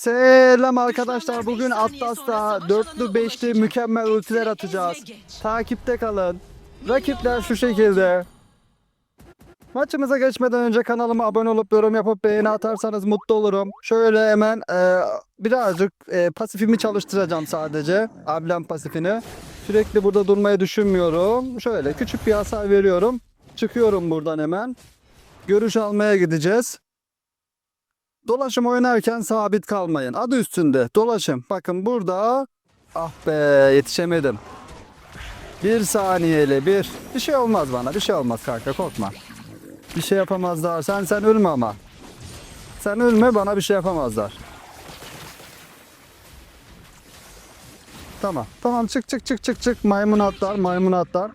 Selam arkadaşlar. Bugün Atlas'ta dörtlü beşli mükemmel ultiler atacağız. Takipte kalın. Rakipler şu şekilde. Maçımıza geçmeden önce kanalıma abone olup yorum yapıp beğeni atarsanız mutlu olurum. Şöyle hemen e, birazcık e, pasifimi çalıştıracağım sadece. Ablem pasifini. Sürekli burada durmayı düşünmüyorum. Şöyle küçük bir hasar veriyorum. Çıkıyorum buradan hemen. Görüş almaya gideceğiz. Dolaşım oynarken sabit kalmayın. Adı üstünde dolaşım. Bakın burada ah be yetişemedim. Bir saniyeli bir. Bir şey olmaz bana. Bir şey olmaz kanka korkma. Bir şey yapamazlar. Sen sen ölme ama. Sen ölme bana bir şey yapamazlar. Tamam. Tamam çık çık çık çık çık. Maymun atlar maymun atlar.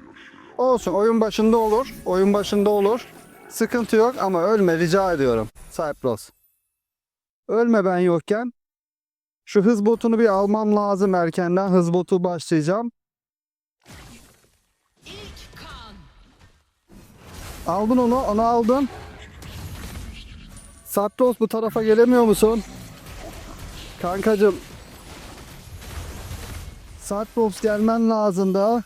Olsun oyun başında olur. Oyun başında olur. Sıkıntı yok ama ölme rica ediyorum. Cypros. Ölme ben yokken. Şu hız botunu bir almam lazım erkenden. Hız botu başlayacağım. Aldın onu, onu aldın. Saptos bu tarafa gelemiyor musun? Kankacım. Saptos gelmen lazım da.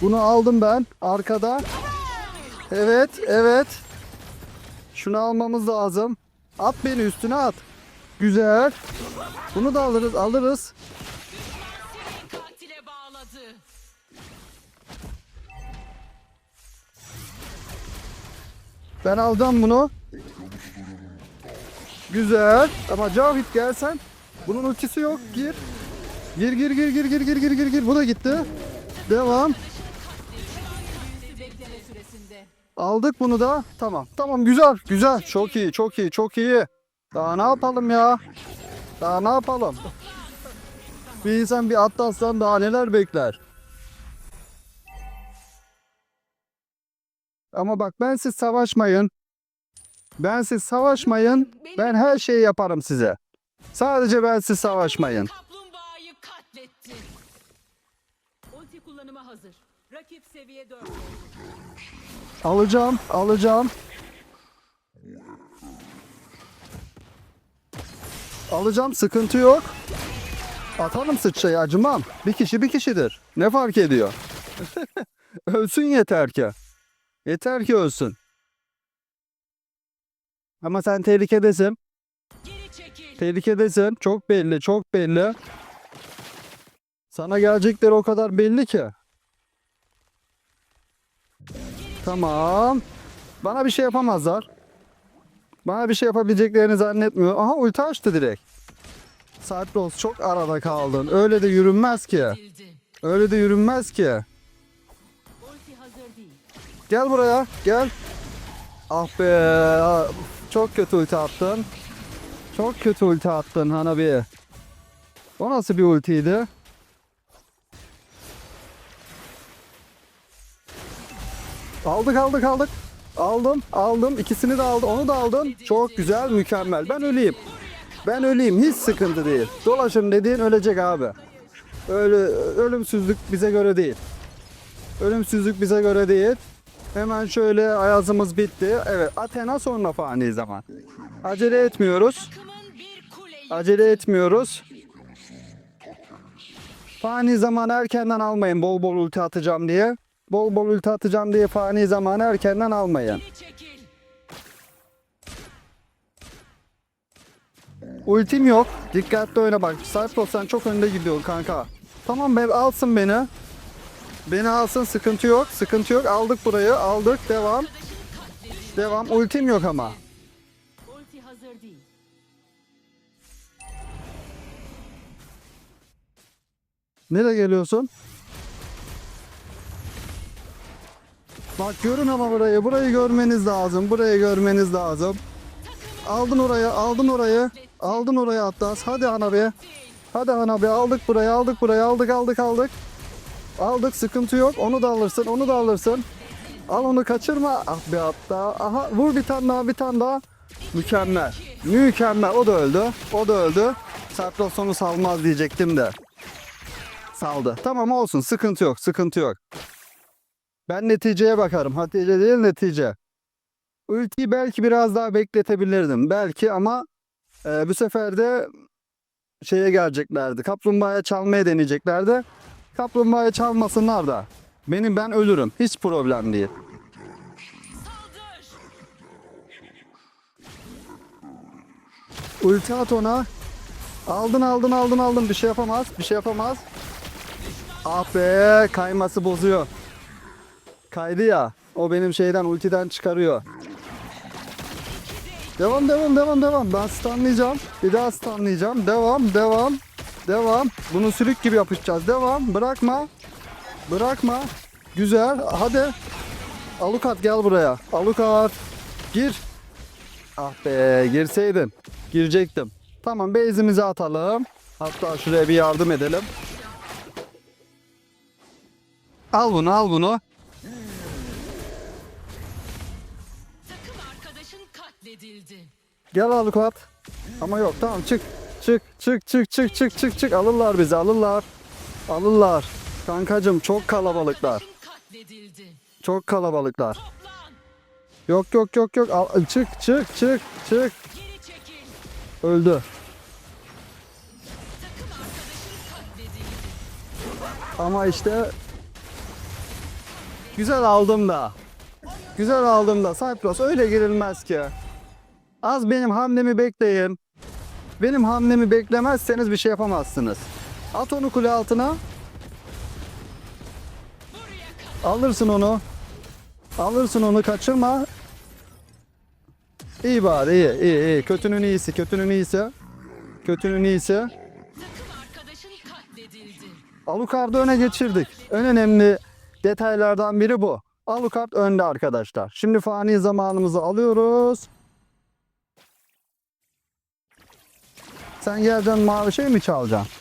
Bunu aldım ben arkada. Evet, evet. Şunu almamız lazım. At beni üstüne at. Güzel. Bunu da alırız, alırız. Ben alacağım bunu. Güzel. Ama Cavit gelsen. Bunun ultisi yok. Gir. Gir gir gir gir gir gir gir gir gir. Bu da gitti. Devam. Aldık bunu da. Tamam. Tamam güzel. Güzel. Çok iyi. Çok iyi. Çok iyi. Daha ne yapalım ya? Daha ne yapalım? Bir insan bir atlasdan daha neler bekler? Ama bak ben siz savaşmayın. Ben siz savaşmayın. Ben her şeyi yaparım size. Sadece ben siz savaşmayın. Kaplumbağayı katletti. Ulti kullanıma hazır. Rakip seviye 4. Alacağım, alacağım. Alacağım, sıkıntı yok. Atalım sıçrayı, acımam. Bir kişi bir kişidir. Ne fark ediyor? ölsün yeter ki. Yeter ki ölsün. Ama sen tehlikedesin. Tehlikedesin. Çok belli, çok belli. Sana gelecekleri o kadar belli ki. Tamam. Bana bir şey yapamazlar. Bana bir şey yapabileceklerini zannetmiyorum. Aha ulti açtı direkt. Cypros çok arada kaldın. Öyle de yürünmez ki. Öyle de yürünmez ki. Gel buraya. Gel. Ah be. Çok kötü ulti attın. Çok kötü ulti attın Hanabi. O nasıl bir ultiydi? Aldık aldık aldık. Aldım aldım. İkisini de aldım. Onu da aldım. Çok güzel mükemmel. Ben öleyim. Ben öleyim. Hiç sıkıntı değil. Dolaşım dediğin ölecek abi. Öyle ölümsüzlük bize göre değil. Ölümsüzlük bize göre değil. Hemen şöyle ayazımız bitti. Evet Athena sonra fani zaman. Acele etmiyoruz. Acele etmiyoruz. Fani zaman erkenden almayın bol bol ulti atacağım diye. Bol bol ulti atacağım diye fani zamanı erkenden almayın. Ultim yok. Dikkatli oyna bak. Cypros sen çok önde gidiyorsun kanka. Tamam be alsın beni. Beni alsın sıkıntı yok. Sıkıntı yok. Aldık burayı. Aldık. Devam. Devam. Ultim yok ama. Nereye geliyorsun? Bak görün ama burayı. Burayı görmeniz lazım. Burayı görmeniz lazım. Aldın orayı. Aldın orayı. Aldın orayı Atlas. Hadi Hanabi. Hadi Hanabi. Aldık burayı. Aldık burayı. Aldık aldık aldık. Aldık sıkıntı yok. Onu da alırsın. Onu da alırsın. Al onu kaçırma. Ah be hatta. Aha vur bir tane daha bir tane daha. Mükemmel. Mükemmel. O da öldü. O da öldü. Serpros onu salmaz diyecektim de. Saldı. Tamam olsun. Sıkıntı yok. Sıkıntı yok. Ben neticeye bakarım. Hatice değil netice. Ultiyi belki biraz daha bekletebilirdim. Belki ama e, bu sefer de şeye geleceklerdi. Kaplumbağaya çalmaya deneyeceklerdi. Kaplumbağaya çalmasınlar da. Benim ben ölürüm. Hiç problem değil. Ulti at ona. Aldın aldın aldın aldın. Bir şey yapamaz. Bir şey yapamaz. Ah be kayması bozuyor. Kaydı ya. O benim şeyden ultiden çıkarıyor. Devam devam devam devam. Ben stunlayacağım. Bir daha stunlayacağım. Devam devam. Devam. Bunu sürük gibi yapışacağız. Devam. Bırakma. Bırakma. Güzel. Hadi. Alukat gel buraya. Alukat. Gir. Ah be girseydin. Girecektim. Tamam base'imizi atalım. Hatta şuraya bir yardım edelim. Al bunu al bunu. Gel Alukat. Ama yok tamam çık. Çık çık çık çık çık çık çık. Alırlar bizi alırlar. Alırlar. Kankacım çok kalabalıklar. Çok kalabalıklar. Yok yok yok yok. Al, çık çık çık çık. Öldü. Ama işte güzel aldım da. Güzel aldım da. Cypros öyle girilmez ki. Az benim hamlemi bekleyin. Benim hamlemi beklemezseniz bir şey yapamazsınız. At onu kule altına. Alırsın onu. Alırsın onu kaçırma. İyi bari iyi iyi iyi. Kötünün iyisi kötünün iyisi. Kötünün iyisi. Alucard'ı öne geçirdik. En önemli detaylardan biri bu. Alucard önde arkadaşlar. Şimdi fani zamanımızı alıyoruz. Sen geleceksin mavi şey mi çalacaksın?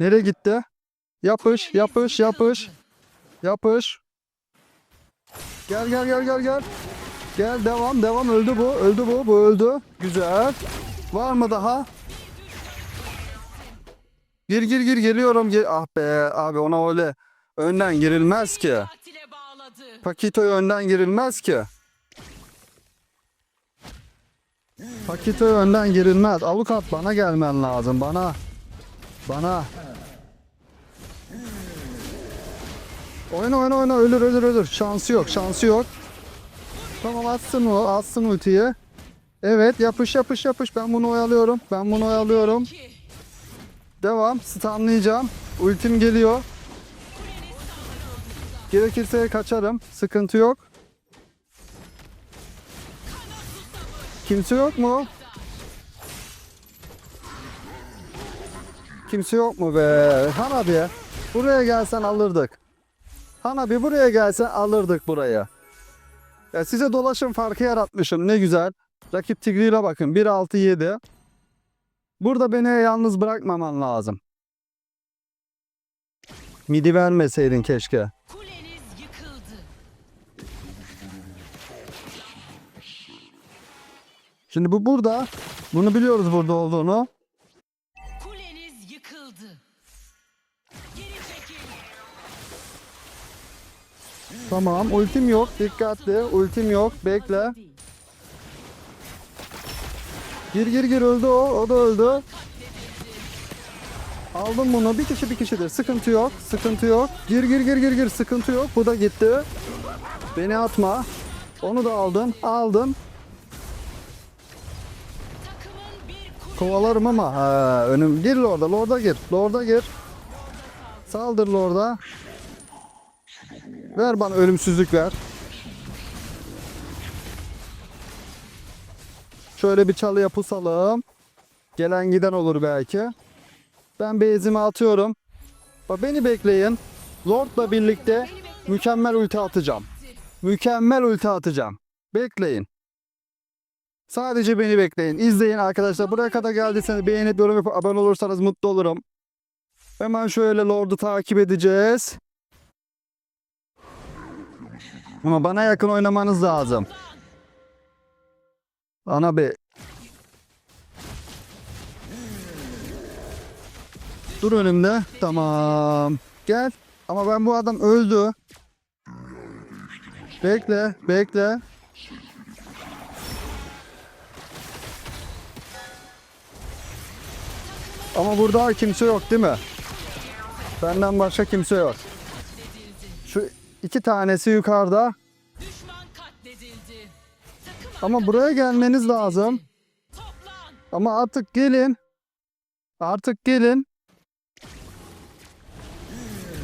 Nereye gitti? Yapış, yapış, yapış. Yapış. Gel gel gel gel gel. Gel devam devam öldü bu öldü bu bu öldü. Güzel. Var mı daha? Gir gir gir geliyorum. Gir. Ah be abi ona öyle önden girilmez ki. Pakito'ya önden girilmez ki. Pakito'ya önden girilmez. Avukat bana gelmen lazım bana. Bana. Oyna oyna oyna ölür ölür ölür. Şansı yok şansı yok. Tamam atsın o atsın ultiyi. Evet yapış yapış yapış ben bunu oyalıyorum. Ben bunu oyalıyorum. Devam stunlayacağım. Ultim geliyor. Gerekirse kaçarım. Sıkıntı yok. Kimse yok mu? Kimse yok mu be? Hanabi buraya gelsen alırdık. Hanabi buraya gelsen alırdık burayı. Ya size dolaşım farkı yaratmışım ne güzel. Rakip Tigreal'a bakın 1-6-7. Burada beni yalnız bırakmaman lazım. Midi vermeseydin keşke. Şimdi bu burada. Bunu biliyoruz burada olduğunu. Kuleniz yıkıldı. Geri çekil. Tamam ultim yok. Dikkatli. Ultim yok. Bekle. Gir gir gir öldü o. O da öldü. Aldım bunu. Bir kişi bir kişidir. Sıkıntı yok. Sıkıntı yok. Gir gir gir gir gir. Sıkıntı yok. Bu da gitti. Beni atma. Onu da aldın. Aldın. Takımın bir kule Kovalarım ama. Ha, önüm. Gir Lord'a. Lord'a gir. Lord'a gir. Saldır Lord'a. Ver bana ölümsüzlük ver. Şöyle bir çalıya pusalım. Gelen giden olur belki. Ben bezimi atıyorum. Bak beni bekleyin. Lord'la birlikte mükemmel ulti atacağım. Mükemmel ulti atacağım. Bekleyin. Sadece beni bekleyin. İzleyin arkadaşlar. Buraya kadar geldiyseniz beğenip yorum yapıp abone olursanız mutlu olurum. Hemen şöyle Lord'u takip edeceğiz. Ama bana yakın oynamanız lazım. Ana be. Dur önümde. Tamam. Gel. Ama ben bu adam öldü. Bekle, bekle. Ama burada kimse yok değil mi? Benden başka kimse yok. Şu iki tanesi yukarıda. Ama buraya gelmeniz lazım. Ama artık gelin. Artık gelin.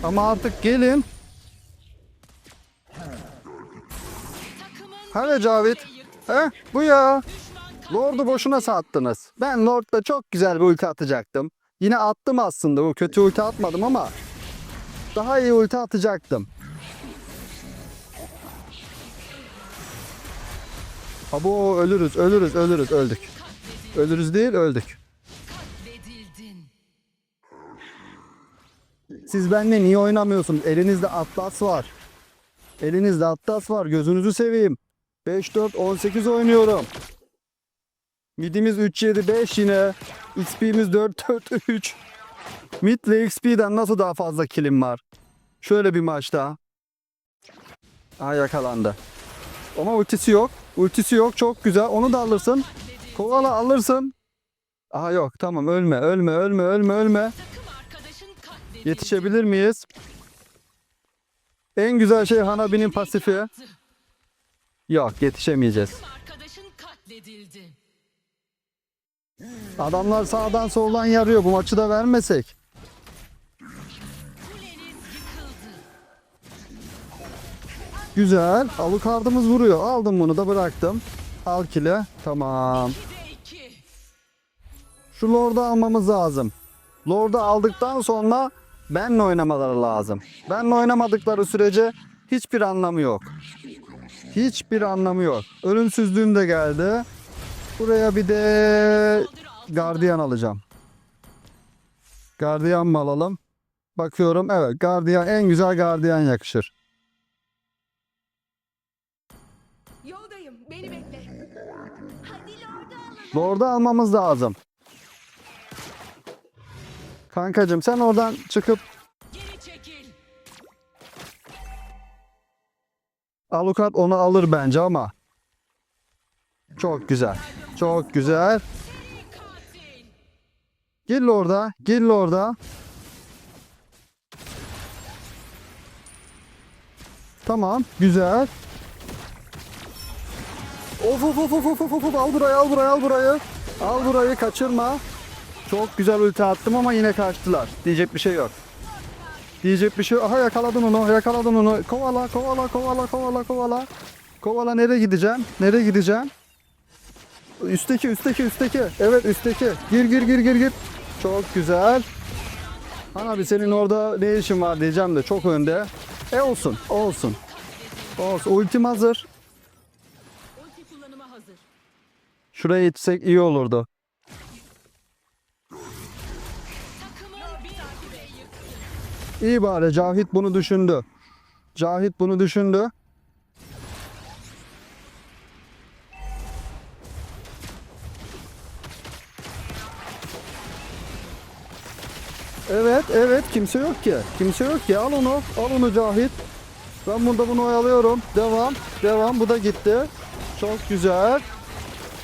Ama artık gelin. Hadi Cavit. He? Bu ya. Lord'u boşuna sattınız. Ben Lord'da çok güzel bir ulti atacaktım. Yine attım aslında. O kötü ulti atmadım ama daha iyi ulti atacaktım. Abo ölürüz, ölürüz, ölürüz, öldük. Ölürüz değil, öldük. Siz benimle niye oynamıyorsunuz? Elinizde Atlas var. Elinizde Atlas var. Gözünüzü seveyim. 5-4-18 oynuyorum. Midimiz 3-7-5 yine. XP'miz 4-4-3. Mid ve XP'den nasıl daha fazla kilim var? Şöyle bir maçta. Aa yakalandı. Ama ultisi yok. Ultisi yok. Çok güzel. Onu da alırsın. Kovala alırsın. Aha yok. Tamam ölme. Ölme. Ölme. Ölme. Ölme. Yetişebilir miyiz? En güzel şey Hanabi'nin pasifi. Yok yetişemeyeceğiz. Adamlar sağdan soldan yarıyor. Bu maçı da vermesek. Güzel. Alucard'ımız vuruyor. Aldım bunu da bıraktım. Al kile. Tamam. 2'de 2. Şu Lord'u almamız lazım. Lord'u aldıktan sonra benle oynamaları lazım. Benle oynamadıkları sürece hiçbir anlamı yok. Hiçbir anlamı yok. Ölümsüzlüğüm de geldi. Buraya bir de. Gardiyan alacağım. Gardiyan mı alalım? Bakıyorum evet gardiyan en güzel gardiyan yakışır. Yoldayım. Beni bekle. Hadi Lord'u alalım. Lord'u almamız lazım. Kankacım sen oradan çıkıp Geri çekil. Alucard onu alır bence ama. Çok güzel. Çok güzel. Gel orada. Gel orada. Tamam. Güzel. Of of of of of of al burayı al burayı al burayı. Al burayı kaçırma. Çok güzel ulti attım ama yine kaçtılar. Diyecek bir şey yok. Diyecek bir şey yok. Aha yakaladın onu yakaladın onu. Kovala kovala kovala kovala kovala. Kovala nereye gideceğim? Nereye gideceğim? Üstteki üstteki üstteki. Evet üstteki. Gir gir gir gir gir. Çok güzel. Hanabi senin orada ne işin var diyeceğim de çok önde. E olsun olsun. Olsun. Ultim hazır. Şuraya yetişsek iyi olurdu. İyi bari Cahit bunu düşündü. Cahit bunu düşündü. Evet, evet kimse yok ki. Kimse yok ki. Al onu, al onu Cahit. Ben burada bunu oyalıyorum. Devam, devam. Bu da gitti. Çok güzel.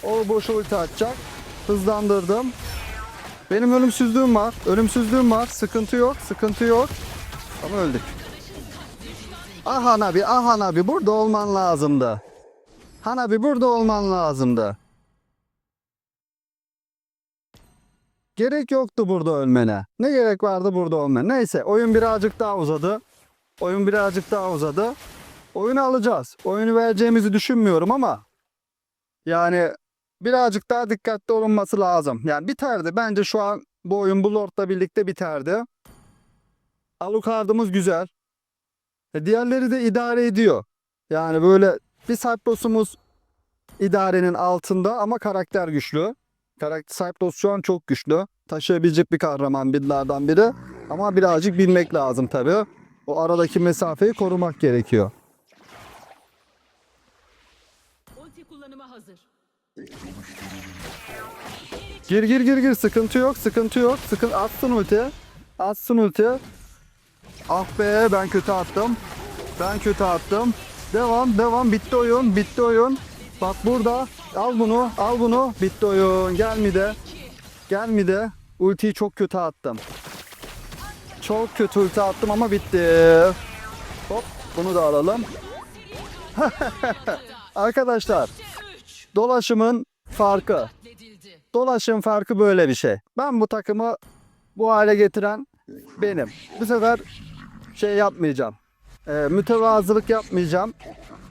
O boş ulti atacak. Hızlandırdım. Benim ölümsüzlüğüm var. Ölümsüzlüğüm var. Sıkıntı yok, sıkıntı yok. Ama öldük. Ah Hanabi, ah Hanabi burada olman lazımdı. Hanabi burada olman lazımdı. Gerek yoktu burada ölmene. Ne gerek vardı burada olmana? Neyse oyun birazcık daha uzadı. Oyun birazcık daha uzadı. Oyunu alacağız. Oyunu vereceğimizi düşünmüyorum ama yani birazcık daha dikkatli olunması lazım. Yani biterdi. Bence şu an bu oyun bu Lord'la birlikte biterdi. Alucard'ımız güzel. E, Diğerleri de idare ediyor. Yani böyle bir Cypros'umuz idarenin altında ama karakter güçlü. Karakter Cypros şu an çok güçlü. Taşıyabilecek bir kahraman bidlerden biri. Ama birazcık bilmek lazım tabii. O aradaki mesafeyi korumak gerekiyor. Ulti kullanıma hazır. Gir gir gir gir sıkıntı yok sıkıntı yok. Sıkın attın ulti. Atsın ulti. Ah be ben kötü attım. Ben kötü attım. Devam devam bitti oyun bitti oyun. Bak burada al bunu al bunu bitti oyun gel mi de. Gel mi de. Ultiyi çok kötü attım. Çok kötü ulti attım ama bitti. Hop bunu da alalım. Arkadaşlar 3 dolaşımın farkı. Dolaşım farkı böyle bir şey. Ben bu takımı bu hale getiren benim. Bu sefer şey yapmayacağım. E, mütevazılık yapmayacağım.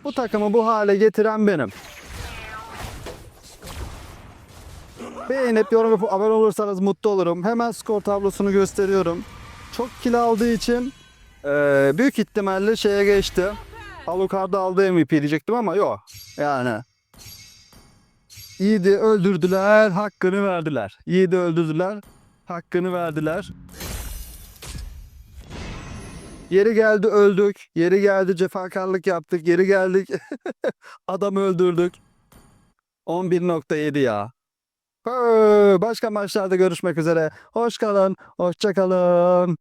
Bu takımı bu hale getiren benim. Beğenip yorum yapıp abone olursanız mutlu olurum. Hemen skor tablosunu gösteriyorum. Çok kill aldığı için e, büyük ihtimalle şeye geçti. Alucard'da aldığı MVP diyecektim ama yok. Yani Yiğidi öldürdüler, hakkını verdiler. Yiğidi öldürdüler, hakkını verdiler. Yeri geldi öldük, yeri geldi cefakarlık yaptık, yeri geldik adam öldürdük. 11.7 ya. Başka maçlarda görüşmek üzere. Hoş kalın, hoşça kalın.